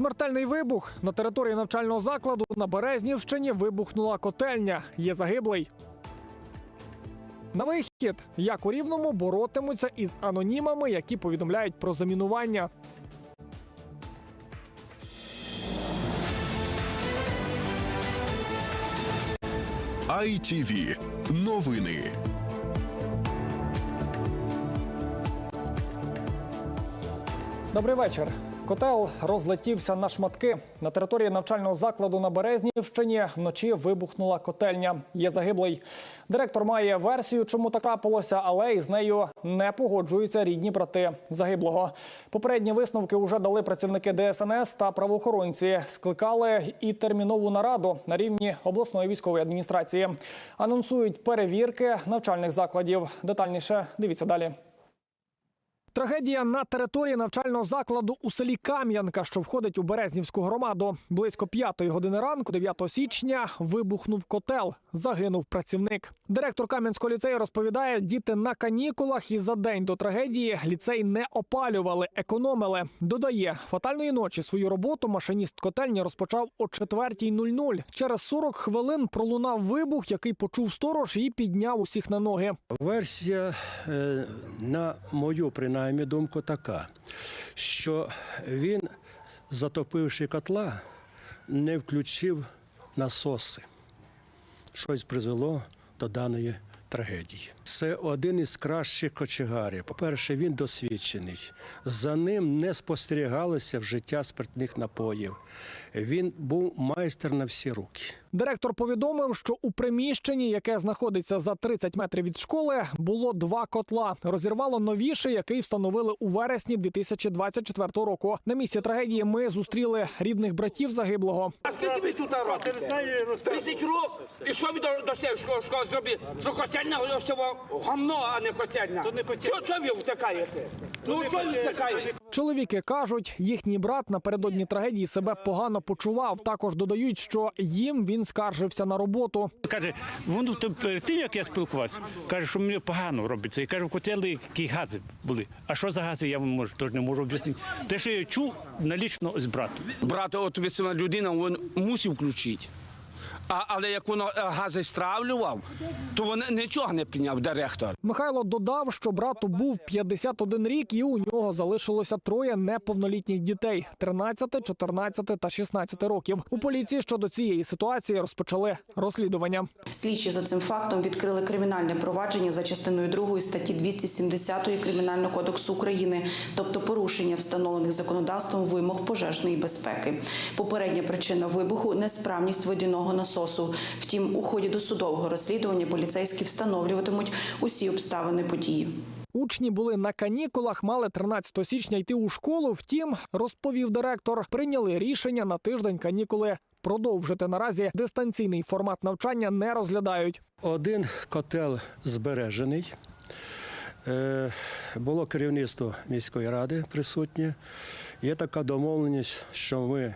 Смертельний вибух на території навчального закладу на Березнівщині вибухнула котельня. Є загиблий. На вихід, як у рівному боротимуться із анонімами, які повідомляють про замінування. ITV. Новини. Добрий вечір. Котел розлетівся на шматки. На території навчального закладу на Березнівщині вночі вибухнула котельня. Є загиблий. Директор має версію, чому так трапилося, але із нею не погоджуються рідні брати загиблого. Попередні висновки вже дали працівники ДСНС та правоохоронці. Скликали і термінову нараду на рівні обласної військової адміністрації. Анонсують перевірки навчальних закладів. Детальніше дивіться далі. Трагедія на території навчального закладу у селі Кам'янка, що входить у Березнівську громаду. Близько п'ятої години ранку, 9 січня, вибухнув котел. Загинув працівник. Директор Кам'янського ліцею розповідає, діти на канікулах і за день до трагедії ліцей не опалювали, економили. Додає, фатальної ночі свою роботу машиніст котельні розпочав о 4.00. Через 40 хвилин пролунав вибух, який почув сторож і підняв усіх на ноги. Версія, е, на мою принаймні думку, така, що він, затопивши котла, не включив насоси. Щось призвело до даної трагедії. Це один із кращих кочегарів. По-перше, він досвідчений. За ним не спостерігалося вжиття спиртних напоїв. Він був майстер на всі руки. Директор повідомив, що у приміщенні, яке знаходиться за 30 метрів від школи, було два котла. Розірвало новіший, який встановили у вересні 2024 року. На місці трагедії ми зустріли рідних братів загиблого. А скільки ви тут робите? 30 років. І що ви до, до цього школи, зробили? Що котельня ось цього гамно, а не котельня. То не котельня. Чого, чого ви втикаєте? Ну чого ви втикаєте? Чоловіки кажуть, їхній брат напередодні трагедії себе погано почував. Також додають, що їм він скаржився на роботу. Каже, воно перед тим, як я спілкувався, каже, що мені погано робиться. І каже, в котелі які гази були. А що за гази, я вам можу, теж не можу об'яснити. Те, що я чув налічно з братом. Брат, от весела людина, він мусив включити. А, але як воно е, гази стравлював, то він нічого не прийняв директор. Михайло додав, що брату був 51 рік, і у нього залишилося троє неповнолітніх дітей: 13, 14 та 16 років. У поліції щодо цієї ситуації розпочали розслідування. Слідчі за цим фактом відкрили кримінальне провадження за частиною 2 статті 270 Кримінального кодексу України, тобто порушення встановлених законодавством вимог пожежної безпеки. Попередня причина вибуху несправність водяного насосу. Втім, у ході досудового розслідування поліцейські встановлюватимуть усі обставини події. Учні були на канікулах, мали 13 січня йти у школу. Втім, розповів директор, прийняли рішення на тиждень канікули продовжити. Наразі дистанційний формат навчання не розглядають. Один котел збережений. Е, Було керівництво міської ради присутнє. Є така домовленість, що ми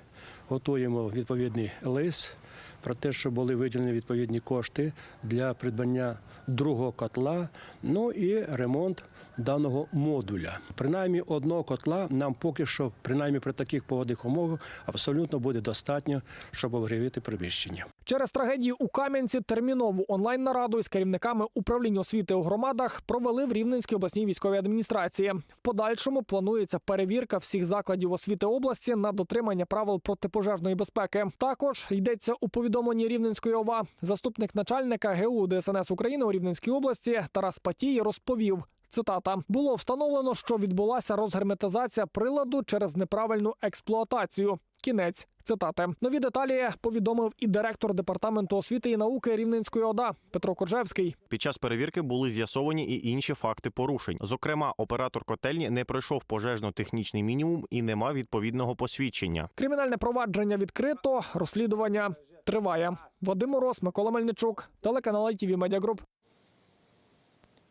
готуємо відповідний лист про те, що були виділені відповідні кошти для придбання другого котла, ну і ремонт даного модуля. Принаймні одного котла нам поки що, принаймні при таких погодних умовах, абсолютно буде достатньо, щоб обгрівити приміщення. Через трагедію у Кам'янці термінову онлайн-нараду із керівниками управління освіти у громадах провели в Рівненській обласній військовій адміністрації. В подальшому планується перевірка всіх закладів освіти області на дотримання правил протипожежної безпеки. Також йдеться у повідомленні Рівненської ОВА. Заступник начальника ГУ ДСНС України у Рівненській області Тарас Патій розповів. Цитата було встановлено, що відбулася розгерметизація приладу через неправильну експлуатацію. Кінець цитати. Нові деталі повідомив і директор департаменту освіти і науки Рівненської ОДА Петро Коржевський. Під час перевірки були з'ясовані і інші факти порушень. Зокрема, оператор котельні не пройшов пожежно-технічний мінімум і не мав відповідного посвідчення. Кримінальне провадження відкрито. Розслідування триває. Вадим Мороз, Микола Мельничук, телеканал ITV Media Group.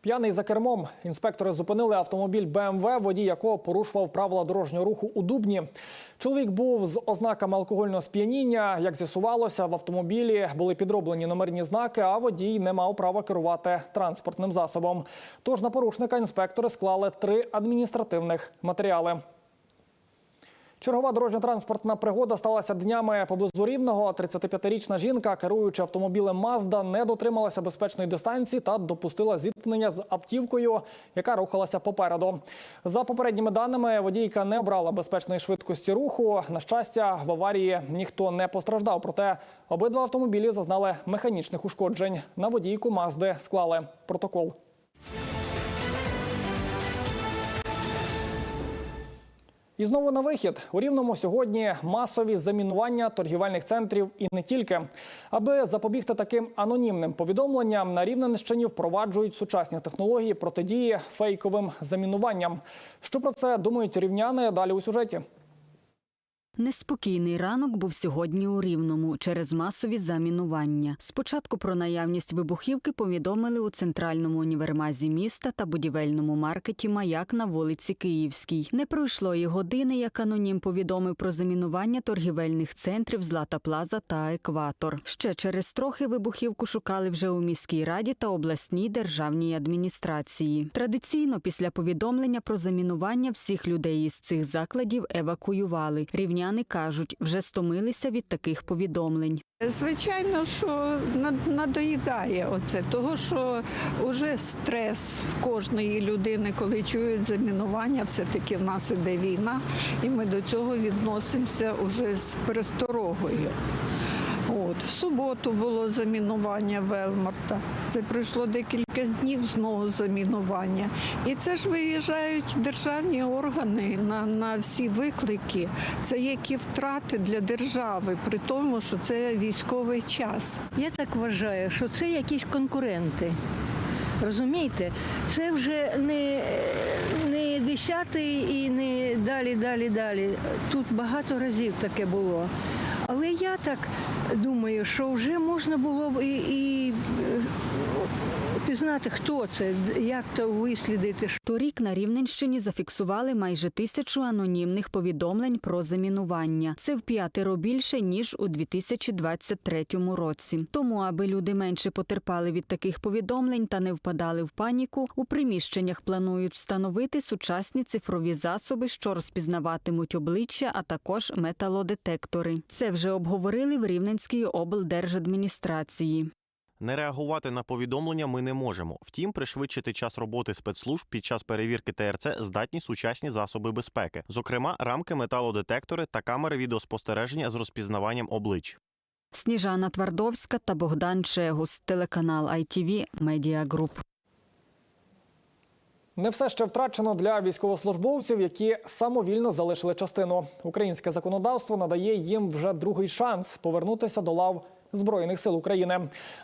П'яний за кермом. Інспектори зупинили автомобіль БМВ, водій якого порушував правила дорожнього руху у Дубні. Чоловік був з ознаками алкогольного сп'яніння. Як з'ясувалося, в автомобілі були підроблені номерні знаки, а водій не мав права керувати транспортним засобом. Тож на порушника інспектори склали три адміністративних матеріали. Чергова дорожньо-транспортна пригода сталася днями поблизу Рівного. 35-річна жінка, керуючи автомобілем Мазда, не дотрималася безпечної дистанції та допустила зіткнення з автівкою, яка рухалася попереду. За попередніми даними, водійка не обрала безпечної швидкості руху. На щастя, в аварії ніхто не постраждав. Проте обидва автомобілі зазнали механічних ушкоджень. На водійку Мазди склали протокол. І знову на вихід у рівному сьогодні масові замінування торгівельних центрів і не тільки. Аби запобігти таким анонімним повідомленням, на Рівненщині впроваджують сучасні технології протидії фейковим замінуванням. Що про це думають рівняни? Далі у сюжеті. Неспокійний ранок був сьогодні у Рівному через масові замінування. Спочатку про наявність вибухівки повідомили у центральному універмазі міста та будівельному маркеті Маяк на вулиці Київській. Не пройшло і години, як анонім повідомив про замінування торгівельних центрів Злата Плаза та Екватор. Ще через трохи вибухівку шукали вже у міській раді та обласній державній адміністрації. Традиційно після повідомлення про замінування всіх людей із цих закладів евакуювали. Рівняни кажуть, вже стомилися від таких повідомлень. Звичайно, що над- надоїдає оце, того що вже стрес в кожної людини, коли чують замінування, все-таки в нас іде війна, і ми до цього відносимося уже з пересторогою. От, в суботу було замінування Велмарта. Це пройшло декілька днів знову замінування. І це ж виїжджають державні органи на, на всі виклики. Це які втрати для держави, при тому, що це військовий час. Я так вважаю, що це якісь конкуренти. Розумієте, це вже не, не десятий і не далі, далі, далі. Тут багато разів таке було. Але я так думаю, що вже можна було б і, і пізнати, хто це, як то вислідити. Торік на Рівненщині зафіксували майже тисячу анонімних повідомлень про замінування. Це в п'ятеро більше ніж у 2023 році. Тому, аби люди менше потерпали від таких повідомлень та не впадали в паніку, у приміщеннях планують встановити сучасні цифрові засоби, що розпізнаватимуть обличчя, а також металодетектори. Це вже обговорили в Рівненській облдержадміністрації. Не реагувати на повідомлення ми не можемо. Втім, пришвидшити час роботи спецслужб під час перевірки ТРЦ здатні сучасні засоби безпеки, зокрема рамки, металодетектори та камери відеоспостереження з розпізнаванням облич. Сніжана Твардовська та Богдан Чегус, телеканал ITV Media Group. Не все ще втрачено для військовослужбовців, які самовільно залишили частину. Українське законодавство надає їм вже другий шанс повернутися до лав Збройних сил України.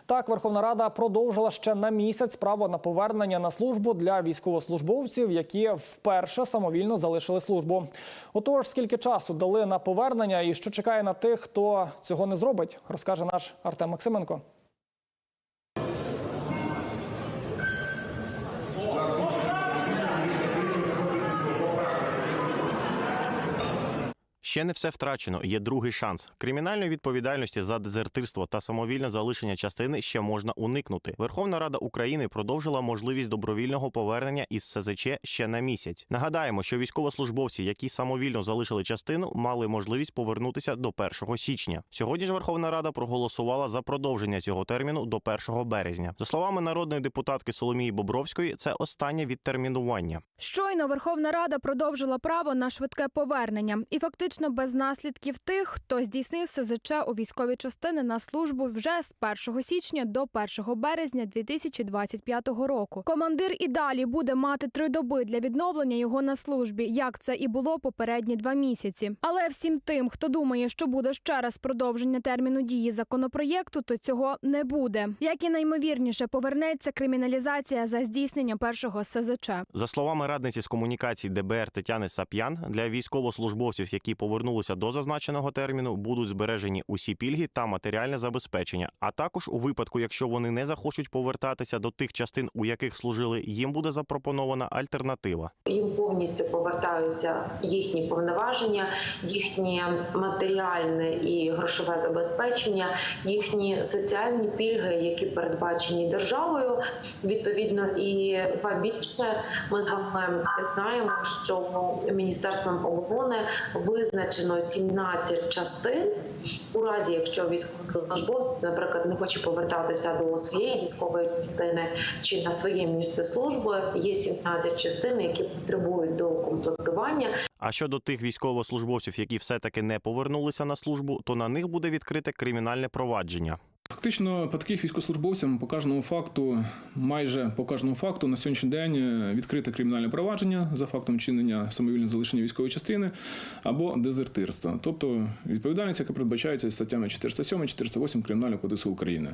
Так, Верховна Рада продовжила ще на місяць право на повернення на службу для військовослужбовців, які вперше самовільно залишили службу. Отож, скільки часу дали на повернення і що чекає на тих, хто цього не зробить, розкаже наш Артем Максименко. Ще не все втрачено. Є другий шанс. Кримінальної відповідальності за дезертирство та самовільне залишення частини ще можна уникнути. Верховна Рада України продовжила можливість добровільного повернення із СЗЧ ще на місяць. Нагадаємо, що військовослужбовці, які самовільно залишили частину, мали можливість повернутися до 1 січня. Сьогодні ж Верховна Рада проголосувала за продовження цього терміну до 1 березня. За словами народної депутатки Соломії Бобровської, це останнє відтермінування. Щойно Верховна Рада продовжила право на швидке повернення і фактично без наслідків тих, хто здійснив СЗЧ у військові частини на службу вже з 1 січня до 1 березня 2025 року. Командир і далі буде мати три доби для відновлення його на службі, як це і було попередні два місяці. Але всім тим, хто думає, що буде ще раз продовження терміну дії законопроєкту, то цього не буде. Як і наймовірніше повернеться криміналізація за здійснення першого СЗЧ. За словами радниці з комунікацій ДБР Тетяни Сап'ян, для військовослужбовців, які повернулися до зазначеного терміну, будуть збережені усі пільги та матеріальне забезпечення. А також у випадку, якщо вони не захочуть повертатися до тих частин, у яких служили, їм буде запропонована альтернатива. їм повністю повертаються їхні повноваження, їхнє матеріальне і грошове забезпечення, їхні соціальні пільги, які передбачені державою. Відповідно, і ба більше ми з знаємо, що міністерством оборони визнано визначено 17 частин. У разі, якщо військовослужбовець, наприклад, не хоче повертатися до своєї військової частини чи на своє місце служби, є 17 частин, які потребують доукомплектування. А щодо тих військовослужбовців, які все-таки не повернулися на службу, то на них буде відкрите кримінальне провадження. Фактично, по таких військовослужбовцям по кожному факту, майже по кожному факту на сьогоднішній день е, відкрите кримінальне провадження за фактом чинення самовільного залишення військової частини або дезертирства, тобто відповідальність, яка передбачається статтями 407 408 Кримінального кодексу України.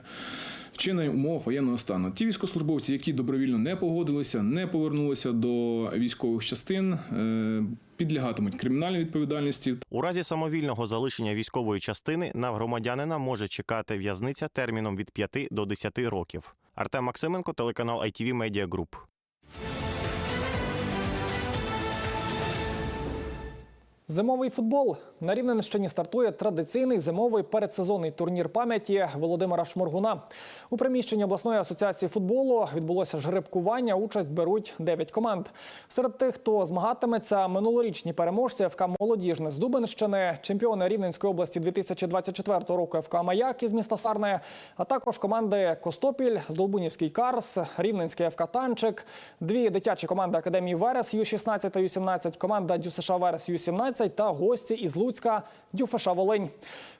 Вчинення умов воєнного стану. Ті військовослужбовці, які добровільно не погодилися, не повернулися до військових частин, е, підлягатимуть кримінальній відповідальності У разі самовільного залишення військової частини на громадянина може чекати в'язниця терміном від 5 до 10 років. Артем Максименко, телеканал ITV Media Group. Зимовий футбол на Рівненщині стартує традиційний зимовий передсезонний турнір пам'яті Володимира Шморгуна. У приміщенні обласної асоціації футболу відбулося жеребкування. Участь беруть 9 команд. Серед тих, хто змагатиметься, минулорічні переможці ФК Молодіжне з Дубенщини, чемпіони Рівненської області 2024 року ФК Маяк із міста Сарне, а також команди Костопіль, Здолбунівський Карс, Рівненський ФК Танчик, дві дитячі команди Академії Верес Ю-16 та Ю-17, команда ДЮСШ Верес Ю-17 та гості із Луцька ДЮФШ Волинь.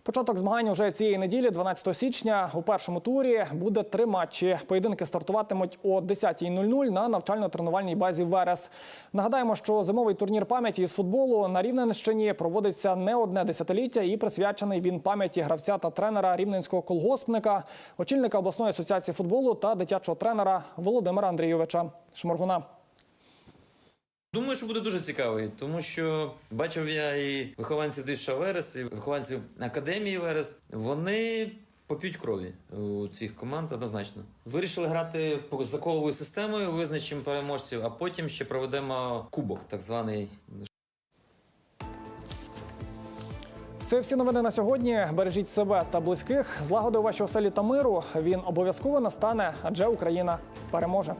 Початок змагань уже цієї неділі, 12 січня. У першому турі буде три матчі. Поєдинки стартуватимуть о 10.00 на навчально-тренувальній базі Верес. Нагадаємо, що зимовий турнір пам'яті із футболу на Рівненщині проводиться не одне десятиліття і присвячений він пам'яті гравця та тренера рівненського колгоспника, очільника обласної асоціації футболу та дитячого тренера Володимира Андрійовича Шморгуна. Думаю, що буде дуже цікавий, тому що бачив я і вихованців Диша Верес, і вихованців Академії Верес. Вони поп'ють крові у цих команд однозначно. Вирішили грати по заколовою системою, визначимо переможців, а потім ще проведемо кубок, так званий. Це всі новини на сьогодні. Бережіть себе та близьких. Злагоди у вашій оселі та миру. Він обов'язково настане, адже Україна переможе.